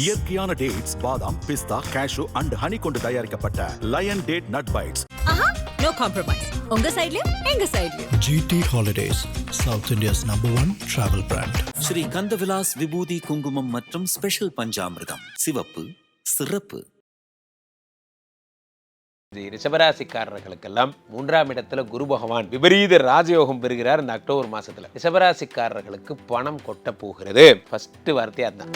இயற்கையான டேட்ஸ் பாதாம் பிஸ்தா cash and honey கொண்டு தயாரிக்கப்பட்ட லயன் டேட் நட் பைட்ஸ் ஆஹா நோ காம்ப்ரமைஸ் உங்க சைடுலயும் எங்க சைடுலயும் GT Holidays, South India's number one travel brand. Sri Kandavilas விபூதி குங்குமம் மற்றும் ஸ்பெஷல் பஞ்சாமிர்தம். சிவப்பு சிறப்பு. ரிஷபராசிக்காரர்களுக்கெல்லாம் மூன்றாம் இடத்துல குரு பகவான் விபரீத ராஜயோகம் பெறுகிறார் இந்த அக்டோபர் மாசத்துல. ரிஷபராசிக்காரர்களுக்கு பணம் கொட்ட போகிறது. ஃபர்ஸ்ட் வார்த்தையா அதுதான்.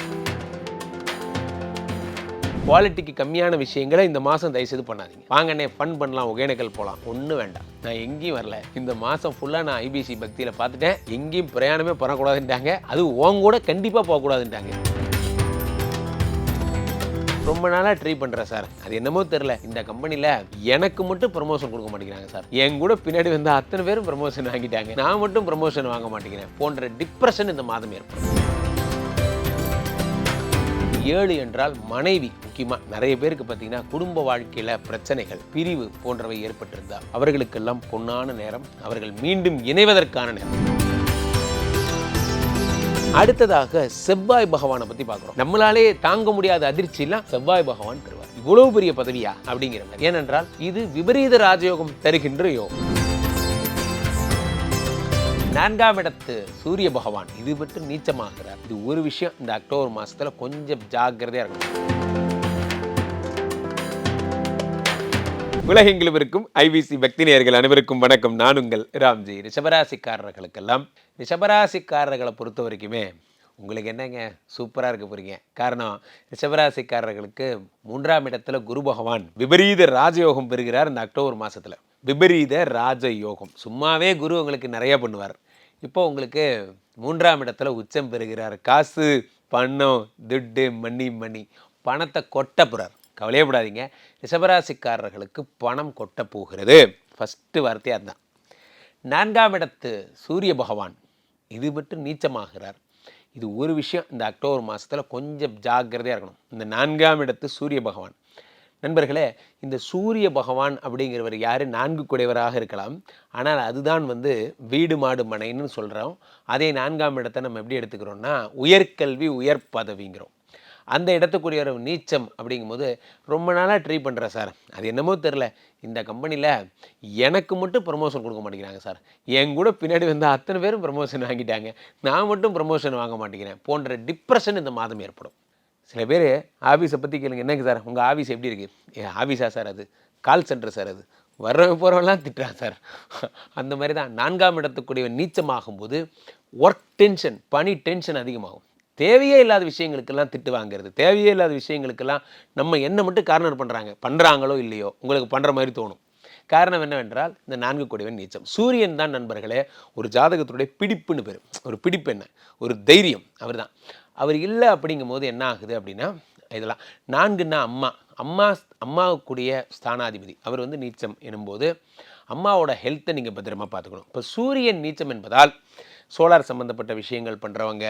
குவாலிட்டிக்கு கம்மியான விஷயங்களை இந்த மாதம் தயவுசெய்து பண்ணாதீங்க. வாங்கண்ணே ஃபன் பண்ணலாம் ஒகேனக்கல் போகலாம் ஒன்றும் வேண்டாம். நான் எங்கேயும் வரல. இந்த மாதம் ஃபுல்லாக நான் ஐபிசி பக்தியில் பார்த்துட்டேன். எங்கேயும் பிரயாணமே பண்ணக்கூடாதுன்ட்டாங்க. அது உன் கூட கண்டிப்பாக போகக்கூடாதுன்ட்டாங்க. ரொம்ப நாளாக ட்ரை பண்ணுறேன் சார் அது என்னமோ தெரில இந்த கம்பெனியில் எனக்கு மட்டும் ப்ரமோஷன் கொடுக்க மாட்டேங்கிறாங்க சார் என் கூட பின்னாடி வந்த அத்தனை பேரும் ப்ரமோஷன் வாங்கிட்டாங்க. நான் மட்டும் ப்ரமோஷன் வாங்க மாட்டேங்கிறேன். போன்ற டிப்ரெஷன் இந்த மாதம் ஏற்படும். ஏழு என்றால் மனைவி முக்கியமாக நிறைய பேருக்கு பார்த்தீங்கன்னா குடும்ப வாழ்க்கையில் பிரச்சனைகள் பிரிவு போன்றவை ஏற்பட்டிருந்தா அவர்களுக்கெல்லாம் பொன்னான நேரம் அவர்கள் மீண்டும் இணைவதற்கான நேரம். அடுத்ததாக செவ்வாய் பகவானை பத்தி பார்க்குறோம். நம்மளாலே தாங்க முடியாத அதிர்ச்சியெல்லாம் செவ்வாய் பகவான் தருவார். இவ்வளவு பெரிய பதவியா? அப்படிங்கிற மாதிரி. ஏனென்றால் இது விபரீத ராஜயோகம் தருகின்ற யோகம். நான்காம் இடத்து சூரிய பகவான். இது மட்டும் நீச்சமாகிறார். இது ஒரு விஷயம். இந்த அக்டோபர் மாசத்துல கொஞ்சம் ஜாக்கிரதையாக இருக்கணும். உலகெங்கிலும் இருக்கும் ஐபிசி பக்தி நேயர்கள் அனைவருக்கும் வணக்கம். நான் உங்கள் ராம்ஜி. ரிஷபராசிக்காரர்களுக்கெல்லாம் ரிஷபராசிக்காரர்களை பொறுத்த வரைக்குமே உங்களுக்கு என்னங்க? சூப்பராக இருக்க போகிறீங்க காரணம் ரிஷபராசிக்காரர்களுக்கு மூன்றாம் இடத்துல குரு பகவான் விபரீத ராஜயோகம் பெறுகிறார் இந்த அக்டோபர் மாதத்தில் விபரீத ராஜ யோகம் சும்மாவே குரு உங்களுக்கு நிறைய பண்ணுவார். இப்போ உங்களுக்கு மூன்றாம் இடத்துல உச்சம் பெறுகிறார். காசு பணம் துட்டு மணி மணி. பணத்தை கொட்ட போகிறார் கவலையப்படாதீங்க ரிஷபராசிக்காரர்களுக்கு பணம் கொட்ட போகிறது. ஃபஸ்ட்டு வார்த்தையாக அதுதான். நான்காம் இடத்து சூரிய பகவான். இது மட்டும் நீச்சமாகிறார். இது ஒரு விஷயம். இந்த அக்டோபர் மாதத்தில் கொஞ்சம் ஜாக்கிரதையாக இருக்கணும். இந்த நான்காம் இடத்து சூரிய பகவான். நண்பர்களே இந்த சூரிய பகவான் அப்படிங்கிறவர் யார்? நான்கு குடைவராக இருக்கலாம். ஆனால் அதுதான் வந்து வீடு மாடு மனைன்னு சொல்கிறோம் அதே நான்காம் இடத்தை நம்ம எப்படி எடுத்துக்கிறோம்னா உயர்கல்வி உயர் பதவிங்கிறோம். அந்த இடத்துக்குரிய ஒரு நீச்சம் அப்படிங்கும்போது ரொம்ப நாளாக ட்ரை பண்ணுறேன் சார். அது என்னமோ தெரில இந்த கம்பெனியில் எனக்கு மட்டும் ப்ரமோஷன் கொடுக்க மாட்டேங்கிறாங்க சார். என் கூட பின்னாடி வந்த அத்தனை பேரும் ப்ரமோஷன் வாங்கிட்டாங்க. நான் மட்டும் ப்ரமோஷன் வாங்க மாட்டேங்கிறேன். போன்ற டிப்ரெஷன் இந்த மாதம் ஏற்படும். சில பேர் ஆஃபீஸை பற்றி கேளுங்க. என்னங்க சார்? உங்கள் ஆஃபீஸ் எப்படி இருக்குது ஏ ஆஃபீஸா சார் அது? கால் சென்டர் சார் அது? வர்றவன் போகிறவெல்லாம் திட்டுறான் சார். அந்த மாதிரி தான் நான்காம் இடத்துக்குடைய நீச்சமாகும் போது ஒர்க் டென்ஷன் பணி டென்ஷன் அதிகமாகும். தேவையே இல்லாத விஷயங்களுக்கெல்லாம் திட்டு வாங்குறது. தேவையே இல்லாத விஷயங்களுக்கெல்லாம் நம்ம என்ன மட்டும் கார்னர் பண்ணுறாங்க பண்ணுறாங்களோ இல்லையோ உங்களுக்கு பண்ணுற மாதிரி தோணும். காரணம் என்னவென்றால் இந்த நான்கு கொடிவன் நீச்சம். சூரியன் தான் நண்பர்களே ஒரு ஜாதகத்துடைய பிடிப்புன்னு பேர். ஒரு பிடிப்பு என்ன? ஒரு தைரியம். அவர் தான் அவர் இல்லை அப்படிங்கும்போது என்ன ஆகுது அப்படின்னா இதெல்லாம். நான்குன்னா அம்மா. அம்மா அம்மாவுக்குரிய ஸ்தானாதிபதி. அவர் வந்து நீச்சம் எனும்போது அம்மாவோட ஹெல்த்தை நீங்கள் பத்திரமா பார்த்துக்கணும். இப்போ சூரியன் நீச்சம் என்பதால் சோலார் சம்மந்தப்பட்ட விஷயங்கள் பண்ணுறவங்க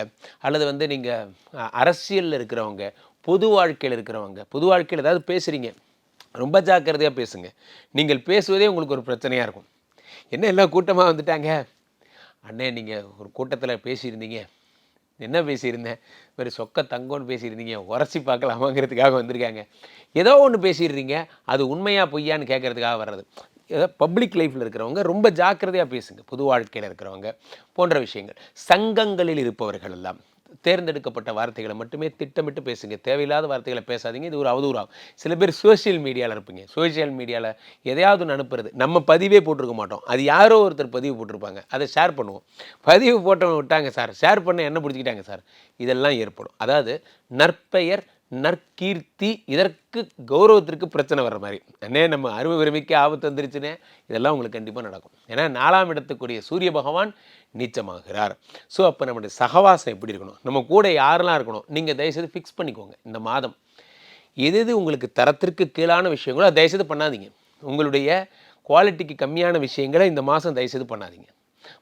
அல்லது வந்து நீங்கள் அரசியலில் இருக்கிறவங்க பொது வாழ்க்கையில் இருக்கிறவங்க பொது வாழ்க்கையில் ஏதாவது பேசுகிறீங்க ரொம்ப ஜாக்கிரதையாக பேசுங்க. நீங்கள் பேசுவதே உங்களுக்கு ஒரு பிரச்சனையாக இருக்கும். என்ன எல்லாம் கூட்டமாக வந்துட்டாங்க? அண்ணே நீங்கள் ஒரு கூட்டத்தில் பேசியிருந்தீங்க. என்ன பேசியிருந்தேன்? ஒரு சொக்க தங்கம்னு பேசியிருந்தீங்க உரசி பார்க்கலாமாங்கிறதுக்காக வந்திருக்காங்க. ஏதோ ஒன்று பேசிடுறீங்க அது உண்மையாக பொய்யான்னு கேட்கறதுக்காக வர்றது. ஏதோ பப்ளிக் லைஃப்பில் இருக்கிறவங்க ரொம்ப ஜாக்கிரதையாக பேசுங்க பொது வாழ்க்கையில் இருக்கிறவங்க போன்ற விஷயங்கள். சங்கங்களில் இருப்பவர்கள் எல்லாம். தேர்ந்தெடுக்கப்பட்ட வார்த்தைகளை மட்டுமே திட்டமிட்டு பேசுங்க. தேவையில்லாத வார்த்தைகளை பேசாதீங்க. இது ஒரு அவதூறாகும். சில பேர் சோஷியல் மீடியாவில் இருப்பீங்க. சோஷியல் மீடியாவில் எதையாவது ஒன்று அனுப்புறது. நம்ம பதிவே போட்டிருக்க மாட்டோம். அது யாரோ ஒருத்தர் பதிவு போட்டிருப்பாங்க. அதை ஷேர் பண்ணுவோம். பதிவு போட்டவங்க விட்டாங்க சார் ஷேர் பண்ண என்ன பிடிச்சிக்கிட்டாங்க சார் இதெல்லாம் ஏற்படும். அதாவது நற்பெயர் நற்கீர்த்தி இதற்கு கௌரவத்திற்கு பிரச்சனை வர்ற மாதிரி. அண்ணே நம்ம அருமை பெருமைக்கு ஆபத்து வந்துருச்சுனே இதெல்லாம் உங்களுக்கு கண்டிப்பாக நடக்கும். ஏன்னா நாலாம் இடத்துக்குரிய சூரிய பகவான் நீச்சமாகிறார். ஸோ அப்போ நம்முடைய சகவாசம் எப்படி இருக்கணும்? நம்ம கூட யாரெல்லாம் இருக்கணும்? நீங்கள் தயவுசெய்து ஃபிக்ஸ் பண்ணிக்கோங்க. இந்த மாதம் எது எது உங்களுக்கு தரத்திற்கு கீழான விஷயங்களோ அதை தயவுசெய்து பண்ணாதீங்க. உங்களுடைய குவாலிட்டிக்கு கம்மியான விஷயங்களை இந்த மாதம் தயவுசெய்து பண்ணாதீங்க.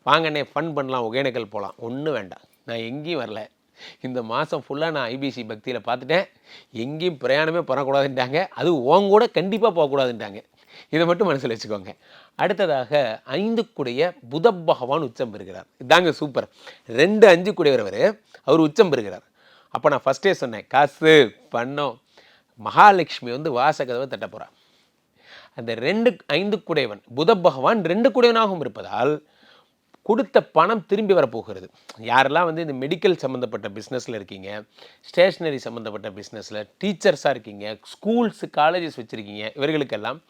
வாங்கண்ணே ஃபன் பண்ணலாம் ஒகேனக்கல் போகலாம் ஒன்றும் வேண்டாம். நான் எங்கேயும் வரல. இந்த மாதம் ஃபுல்லாக நான் ஐபிசி பக்தியில் பார்த்துட்டேன். எங்கேயும் பிரயாணமே பண்ணக்கூடாதுன்ட்டாங்க. அது உன் கூட கண்டிப்பாக போகக்கூடாதுன்ட்டாங்க. இதை மட்டும் மனசில் வச்சுக்கோங்க. அடுத்ததாக ஐந்துக்குடைய புத பகவான் உச்சம் பெறுகிறார். இதாங்க சூப்பர் ரெண்டு அஞ்சு கூடியவர் அவர் அவர் உச்சம் பெறுகிறார். அப்போ நான் ஃபஸ்ட்டே சொன்னேன் காசு பணம் மகாலட்சுமி வந்து வாசகதவை தட்ட அந்த ரெண்டு ஐந்து குடையவன் புத பகவான் ரெண்டு குடையவனாகவும் இருப்பதால் கொடுத்த பணம் திரும்பி வரப்போகிறது. யாரெல்லாம் வந்து இந்த மெடிக்கல் சம்மந்தப்பட்ட பிஸ்னஸில் இருக்கீங்க ஸ்டேஷ்னரி சம்மந்தப்பட்ட பிஸ்னஸில் டீச்சர்ஸாக இருக்கீங்க ஸ்கூல்ஸு காலேஜஸ் வச்சுருக்கீங்க இவர்களுக்கெல்லாம்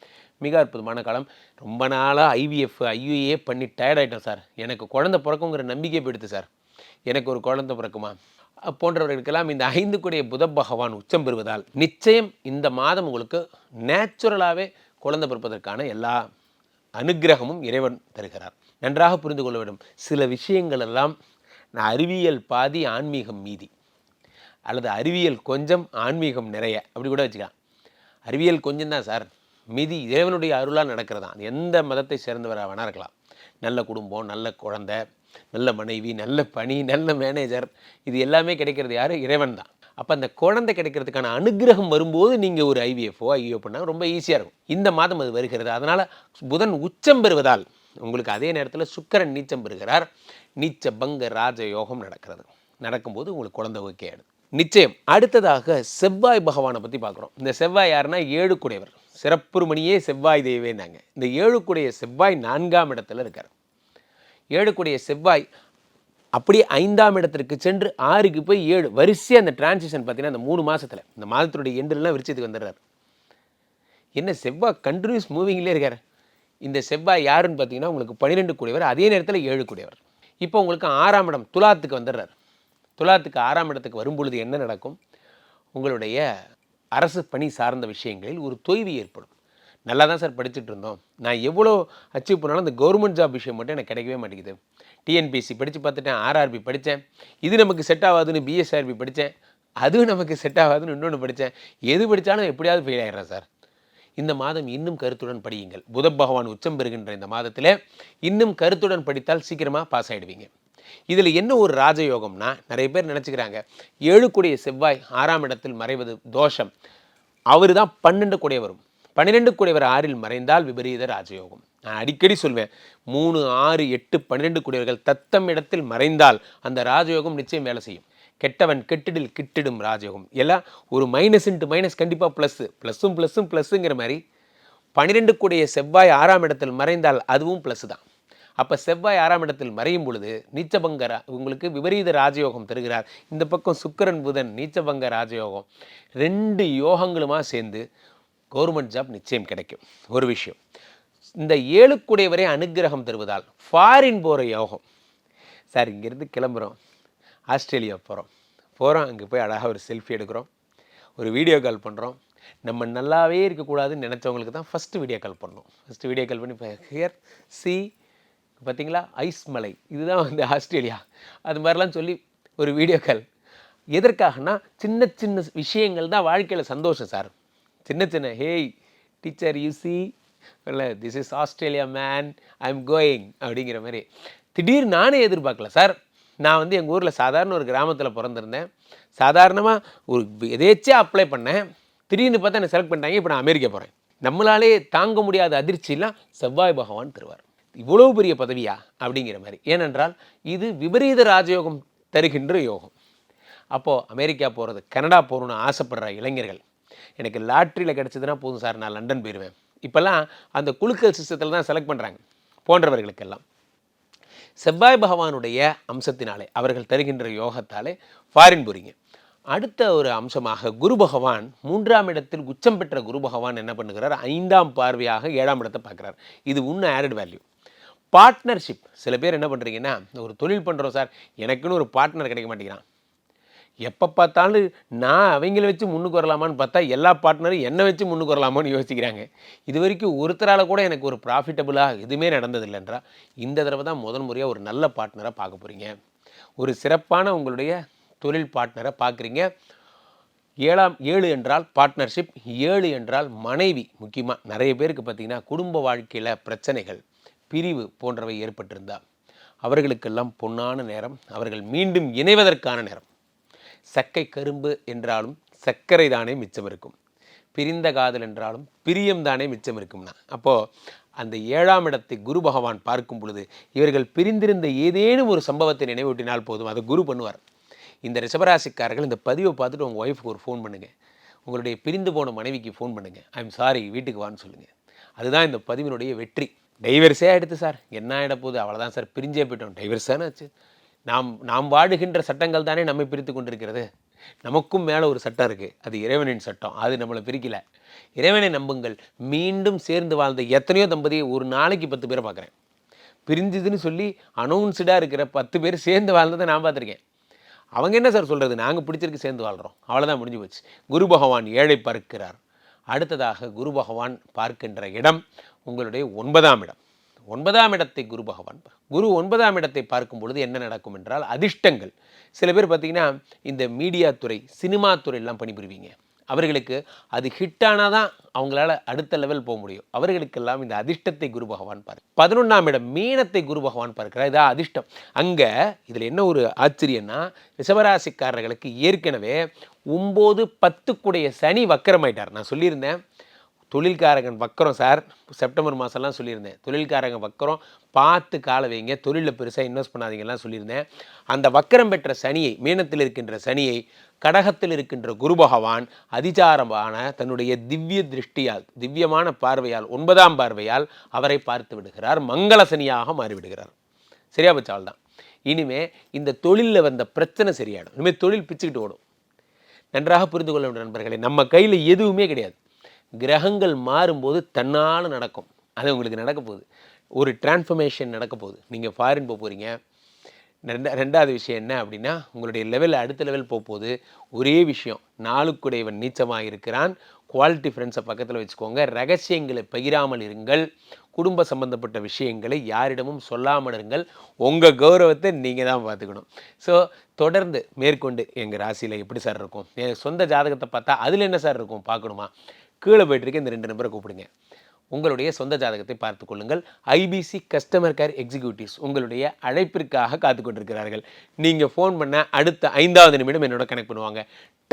மிக அற்புதமான காலம். ரொம்ப நாளாக ஐவிஎஃப் ஐயுஏ பண்ணி டயர்ட் ஆகிட்டோம் சார் எனக்கு குழந்தை பிறக்குங்கிற நம்பிக்கை போயிடுது சார் எனக்கு ஒரு குழந்தை பிறக்குமா? போன்றவர்களுக்கெல்லாம் இந்த ஐந்து கூடிய புத பகவான் உச்சம் பெறுவதால் நிச்சயம் இந்த மாதம் உங்களுக்கு நேச்சுரலாகவே குழந்தை பிறப்பதற்கான எல்லா அனுக்கிரகமும் இறைவன் தருகிறார். நன்றாக புரிந்து கொள்ள வேண்டும். சில விஷயங்கள் எல்லாம் நான் அறிவியல் பாதி ஆன்மீகம் மீதி. அல்லது அறிவியல் கொஞ்சம் ஆன்மீகம் நிறைய. அப்படி கூட வச்சுக்கலாம். அறிவியல் கொஞ்சம் தான் சார். மீதி இறைவனுடைய அருளாக நடக்கிறதா? எந்த மதத்தை சேர்ந்தவராக வேணா இருக்கலாம். நல்ல குடும்பம் நல்ல குழந்த நல்ல மனைவி நல்ல பணி நல்ல மேனேஜர் இது எல்லாமே கிடைக்கிறது யார்? இறைவன் தான். அப்போ அந்த குழந்தை கிடைக்கிறதுக்கான அனுகிரகம் வரும்போது நீங்கள் ஒரு ஐவிஎஃப்ஓ ஐயோ பண்ணால் ரொம்ப ஈஸியாக இருக்கும். இந்த மாதம் அது வருகிறது. அதனால் புதன் உச்சம் பெறுவதால் உங்களுக்கு அதே நேரத்தில் சுக்கரன் நீச்சம் பெறுகிறார். நீச்ச பங்க ராஜ யோகம் நடக்கிறது. நடக்கும்போது உங்களுக்கு குழந்தை ஓகே ஆயிடுது. நிச்சயம். அடுத்ததாக செவ்வாய் பகவானை பற்றி பார்க்குறோம் இந்த செவ்வாய் யாருன்னா ஏழுக்குடையவர் சிறப்புருமணியே செவ்வாய் தெய்வேனாங்க இந்த ஏழுக்குடைய செவ்வாய் நான்காம் இடத்துல இருக்கார். ஏழுக்குடைய செவ்வாய் அப்படியே ஐந்தாம் இடத்திற்கு சென்று ஆறுக்கு போய் ஏழு. வரிசையாக அந்த டிரான்சிஷன் பார்த்தீங்கன்னா அந்த மூணு மாதத்தில் இந்த மாதத்துடைய எண்டுலாம் விரிச்சதுக்கு வந்துடுறாரு. என்ன செவ்வாய் கண்டினியூஸ் மூவிங்லேயே இருக்கார். இந்த செவ்வாய் யாருன்னு பார்த்தீங்கன்னா உங்களுக்கு பன்னிரெண்டு கூடியவர் அதே நேரத்தில் ஏழு கூடியவர். இப்போ உங்களுக்கு ஆறாம் இடம் துலாத்துக்கு வந்துடுறார். துலாத்துக்கு ஆறாம் இடத்துக்கு வரும்பொழுது என்ன நடக்கும்? உங்களுடைய அரசு பணி சார்ந்த விஷயங்களில் ஒரு தொய்வு ஏற்படும். நல்லா தான் சார் படிச்சுட்டு இருந்தோம். நான் எவ்வளோ அச்சீவ் பண்ணாலும் அந்த கவர்மெண்ட் ஜாப் விஷயம் மட்டும் எனக்கு கிடைக்கவே மாட்டேங்குது. டிஎன்பிசி படித்து பார்த்துட்டேன் ஆர்ஆர்பி படித்தேன் இது நமக்கு செட் ஆகாதுன்னு பிஎஸ்ஆர்பி படித்தேன் அதுவும் நமக்கு செட் ஆகாதுன்னு இன்னொன்று படித்தேன் எது படித்தாலும் எப்படியாவது ஃபெயில் ஆகிடுறேன் சார். இந்த மாதம் இன்னும் கருத்துடன் படியுங்கள். புத பகவான் உச்சம் பெறுகின்ற இந்த மாதத்தில் இன்னும் கருத்துடன் படித்தால் சீக்கிரமாக பாஸ் ஆகிடுவீங்க இதில் என்ன ஒரு ராஜயோகம்னா நிறைய பேர் நினச்சிக்கிறாங்க ஏழுக்குடைய செவ்வாய் ஆறாம் இடத்தில் மறைவது தோஷம். அவர் தான் பன்னெண்டு கூடிய வரும். பன்னிரெண்டு கூடியவர் ஆறில் மறைந்தால் விபரீத ராஜயோகம். நான் அடிக்கடி சொல்வேன் மூணு ஆறு எட்டு பன்னிரெண்டு குடியவர்கள் தத்தம் இடத்தில் மறைந்தால் அந்த ராஜயோகம் நிச்சயம் வேலை செய்யும். கெட்டவன் கெட்டிடில் கிட்டிடும் ராஜயோகம். எல்லாம் ஒரு மைனஸ் இன்ட்டு மைனஸ் கண்டிப்பாக ப்ளஸ்ஸு ப்ளஸ்ஸும் ப்ளஸ்ஸும் ப்ளஸ்ஸுங்கிற மாதிரி பன்னிரெண்டு கூடிய செவ்வாய் ஆறாம் இடத்தில் மறைந்தால் அதுவும் ப்ளஸ் தான். அப்போ செவ்வாய் ஆறாம் இடத்தில் மறையும் பொழுது நீச்சபங்க உங்களுக்கு விபரீத ராஜயோகம் தருகிறார். இந்த பக்கம் சுக்கிரன் புதன் நீச்சபங்க ராஜயோகம். ரெண்டு யோகங்களுமா சேர்ந்து கவர்மெண்ட் ஜாப் நிச்சயம் கிடைக்கும். ஒரு விஷயம். இந்த ஏழுக்குடையவரை அனுக்கிரகம் தருவதால் ஃபாரின் போகிற யோகம். சார் இங்கேருந்து கிளம்புறோம். ஆஸ்திரேலியா போகிறோம். போகிறோம் அங்கே போய் அழகாக ஒரு செல்ஃபி எடுக்கிறோம். ஒரு வீடியோ கால் பண்ணுறோம் நம்ம நல்லாவே இருக்கக்கூடாதுன்னு நினச்சவங்களுக்கு தான் ஃபஸ்ட்டு வீடியோ கால் பண்ணோம் ஃபஸ்ட்டு வீடியோ கால் பண்ணி இப்போ ஹியர் சி பார்த்தீங்களா? ஐஸ் மலை. இதுதான் வந்து ஆஸ்திரேலியா. அது மாதிரிலாம் சொல்லி ஒரு வீடியோ கால் எதற்காகனா சின்ன சின்ன விஷயங்கள் தான் வாழ்க்கையில் சந்தோஷம் சார். சின்ன சின்ன ஹேய் டீச்சர் யூ சி இல்லை this is Australia man I am going அப்படிங்கிற மாதிரி. திடீர்னு நானே எதிர்பார்க்கல சார். நான் வந்து எங்கள் ஊரில் சாதாரண ஒரு கிராமத்தில் பிறந்திருந்தேன். சாதாரணமாக ஒரு எதேச்சியாக அப்ளை பண்ணேன். திடீர்னு பார்த்தா என்னை செலக்ட் பண்ணிட்டாங்க. இப்போ நான் அமெரிக்கா போகிறேன் நம்மளாலே தாங்க முடியாத அதிர்ச்சியெல்லாம் செவ்வாய் பகவான் தருவார். இவ்வளோ பெரிய பதவியா? அப்படிங்கிற மாதிரி. ஏனென்றால் இது விபரீத ராஜயோகம் தருகின்ற யோகம். அப்போது அமெரிக்கா போகிறது கனடா போகணுன்னு ஆசைப்படுற இளைஞர்கள். எனக்கு லாட்ரியில் கிடச்சதுன்னா போதும் சார் நான் லண்டன் போயிடுவேன் இப்போல்லாம் அந்த குழுக்கள் சிஸ்டத்தில் தான் செலக்ட் பண்ணுறாங்க போன்றவர்களுக்கெல்லாம். செவ்வாய் பகவானுடைய அம்சத்தினாலே அவர்கள் தருகின்ற யோகத்தாலே ஃபாரின் போறீங்க அடுத்த ஒரு அம்சமாக குரு பகவான் மூன்றாம் இடத்தில் உச்சம் பெற்ற குரு பகவான் என்ன பண்ணுகிறார்? ஐந்தாம் பார்வையாக ஏழாம் இடத்தை பார்க்குறார். இது இன்னும் ஆடட் வேல்யூ பார்ட்னர்ஷிப் சில பேர் என்ன பண்ணுறீங்கன்னா ஒரு தொழில் பண்ணுறோம் சார் எனக்குன்னு ஒரு பார்ட்னர் கிடைக்க மாட்டேங்கிறான். எப்போ பார்த்தாலும் நான் அவங்கள வச்சு முன்னுக்கு வரலாமான்னு பார்த்தா எல்லா பார்ட்னரும் என்னை வச்சு முன்னுக்கு வரலாமான்னு யோசிக்கிறாங்க. இது வரைக்கும் ஒருத்தரால் கூட எனக்கு ஒரு ப்ராஃபிட்டபுளாக எதுவுமே நடந்ததில்லைன்றா இந்த தடவை தான் முதல் முறையாக ஒரு நல்ல பார்ட்னரை பார்க்க போகிறீங்க ஒரு சிறப்பான உங்களுடைய தொழில் பார்ட்னரை பார்க்குறீங்க. ஏழாம் ஏழு என்றால் பார்ட்னர்ஷிப் ஏழு என்றால் மனைவி முக்கியமாக நிறைய பேருக்கு பார்த்திங்கன்னா குடும்ப வாழ்க்கையில் பிரச்சனைகள் பிரிவு போன்றவை ஏற்பட்டிருந்தால் அவர்களுக்கெல்லாம் பொன்னான நேரம் அவர்கள் மீண்டும் இணைவதற்கான நேரம். சக்கை கரும்பு என்றாலும் சர்க்கரை தானே மிச்சம் இருக்கும். பிரிந்த காதல் என்றாலும் பிரியம் தானே மிச்சம் இருக்கும்னா. அப்போது அந்த ஏழாம் இடத்தை குரு பகவான் பார்க்கும் பொழுது இவர்கள் பிரிந்திருந்த ஏதேனும் ஒரு சம்பவத்தை நினைவூட்டினால் போதும். அதை குரு பண்ணுவார். இந்த ரிஷபராசிக்காரர்கள் இந்த பதிவை பார்த்துட்டு உங்கள் ஒய்ஃபுக்கு ஒரு ஃபோன் பண்ணுங்கள் உங்களுடைய பிரிந்து போன மனைவிக்கு ஃபோன் பண்ணுங்கள் ஐம் சாரி வீட்டுக்கு வான்னு சொல்லுங்கள் அதுதான் இந்த பதிவினுடைய வெற்றி. டைவர்ஸே ஆகிடுது சார். என்ன ஆகிட போகுது? அவ்வளோதான் சார். பிரிஞ்சே போயிட்டோம். டைவர்ஸ் தானே ஆச்சு. நாம் நாம் வாடுகின்ற சட்டங்கள் தானே நம்மை பிரித்து கொண்டிருக்கிறது. நமக்கும் மேலே ஒரு சட்டம் இருக்குது அது இறைவனின் சட்டம். அது நம்மளை பிரிக்கல. இறைவனை நம்புங்கள். மீண்டும் சேர்ந்து வாழ்ந்த எத்தனையோ தம்பதியை ஒரு நாளைக்கு பத்து பேரை பார்க்குறேன். பிரிஞ்சுதுன்னு சொல்லி அனௌன்ஸ்டாக இருக்கிற பத்து பேர் சேர்ந்து வாழ்ந்ததை நான் பார்த்துருக்கேன். அவங்க என்ன சார் சொல்கிறது நாங்கள் பிடிச்சிருக்கு சேர்ந்து வாழ்கிறோம் அவ்வளோதான் முடிஞ்சு போச்சு. குரு பகவான் ஏழை பார்க்கிறார். அடுத்ததாக குரு பகவான் பார்க்கின்ற இடம் உங்களுடைய ஒன்பதாம் இடம். ஒன்பதாம் இடத்தை குரு பகவான் பார்- குரு ஒன்பதாம் இடத்தை பார்க்கும் பொழுது என்ன நடக்கும் என்றால் அதிர்ஷ்டங்கள். சில பேர் பார்த்திங்கன்னா இந்த மீடியா துறை சினிமா துறையெல்லாம் பணிபுரிவீங்க. அவர்களுக்கு அது ஹிட் தான் அவங்களால அடுத்த லெவல் போக முடியும். அவர்களுக்கெல்லாம் இந்த அதிர்ஷ்டத்தை குரு பகவான் பார் பதினொன்றாம் இடம் மீனத்தை குரு பகவான் பார்க்கிறார். இதான் அதிர்ஷ்டம். அங்கே இதில் என்ன ஒரு ஆச்சரியன்னா ரிஷபராசிக்காரர்களுக்கு ஏற்கனவே ஒம்பது பத்துக்குடைய சனி வக்கரமாயிட்டார். நான் சொல்லியிருந்தேன் தொழில்காரகன் வக்கரம் சார். செப்டம்பர் மாதம்லாம் சொல்லியிருந்தேன். தொழில்காரங்க வக்கரம் பார்த்து கால வைங்க. தொழிலில் பெருசாக இன்வெஸ்ட் பண்ணாதீங்கலாம் சொல்லியிருந்தேன். அந்த வக்கரம் பெற்ற சனியை மீனத்தில் இருக்கின்ற சனியை கடகத்தில் இருக்கின்ற குரு பகவான் அதிசாரமான தன்னுடைய திவ்ய திருஷ்டியால் திவ்யமான பார்வையால் ஒன்பதாம் பார்வையால் அவரை பார்த்து விடுகிறார். மங்கள சனியாக மாறிவிடுகிறார். சரியா பச்சால் தான் இனிமே இந்த தொழிலில் வந்த பிரச்சனை சரியாயிடும். இனிமேல் தொழில் பிச்சுக்கிட்டு ஓடும். நன்றாக புரிந்து கொள்ள வேண்டும் நண்பர்களே. நம்ம கையில் எதுவுமே கிடையாது. கிரகங்கள் மாறும்போது தன்னால் நடக்கும். அது உங்களுக்கு நடக்க போகுது. ஒரு டிரான்ஸ்ஃபர்மேஷன் நடக்க போகுது. நீங்கள் ஃபாரின் போக போகிறீங்க ரெண்டா ரெண்டாவது விஷயம் என்ன அப்படின்னா உங்களுடைய லெவல் அடுத்த லெவல் போக போகுது. ஒரே விஷயம் நாளுக்குடையவன் நீச்சமாக இருக்கிறான். குவாலிட்டி ஃப்ரெண்ட்ஸை பக்கத்தில் வச்சுக்கோங்க. ரகசியங்களை பகிராமல் இருங்கள். குடும்ப சம்பந்தப்பட்ட விஷயங்களை யாரிடமும் சொல்லாமல் இருங்கள். உங்கள் கௌரவத்தை நீங்கள் தான் பார்த்துக்கணும். ஸோ தொடர்ந்து மேற்கொண்டு எங்கள் ராசியில் எப்படி சார் இருக்கும்? என் சொந்த ஜாதகத்தை பார்த்தா அதில் என்ன சார் இருக்கும்? பார்க்கணுமா? கீழே போயிட்டுருக்க. இந்த ரெண்டு நம்பரை கூப்பிடுங்க. உங்களுடைய சொந்த ஜாதகத்தை பார்த்து கொள்ளுங்கள். ஐபிசி கஸ்டமர் கேர் எக்ஸிக்யூட்டிவ்ஸ் உங்களுடைய அழைப்பிற்காக காத்து கொண்டிருக்கிறார்கள். நீங்கள் ஃபோன் பண்ண அடுத்த ஐந்தாவது நிமிடம் என்னோட கனெக்ட் பண்ணுவாங்க.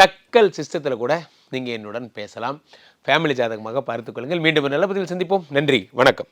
டக்கல் சிஸ்டத்தில் கூட நீங்கள் என்னுடன் பேசலாம். ஃபேமிலி ஜாதகமாக பார்த்துக்கொள்ளுங்கள் மீண்டும் நல்ல பதிவில் சந்திப்போம். நன்றி. வணக்கம்.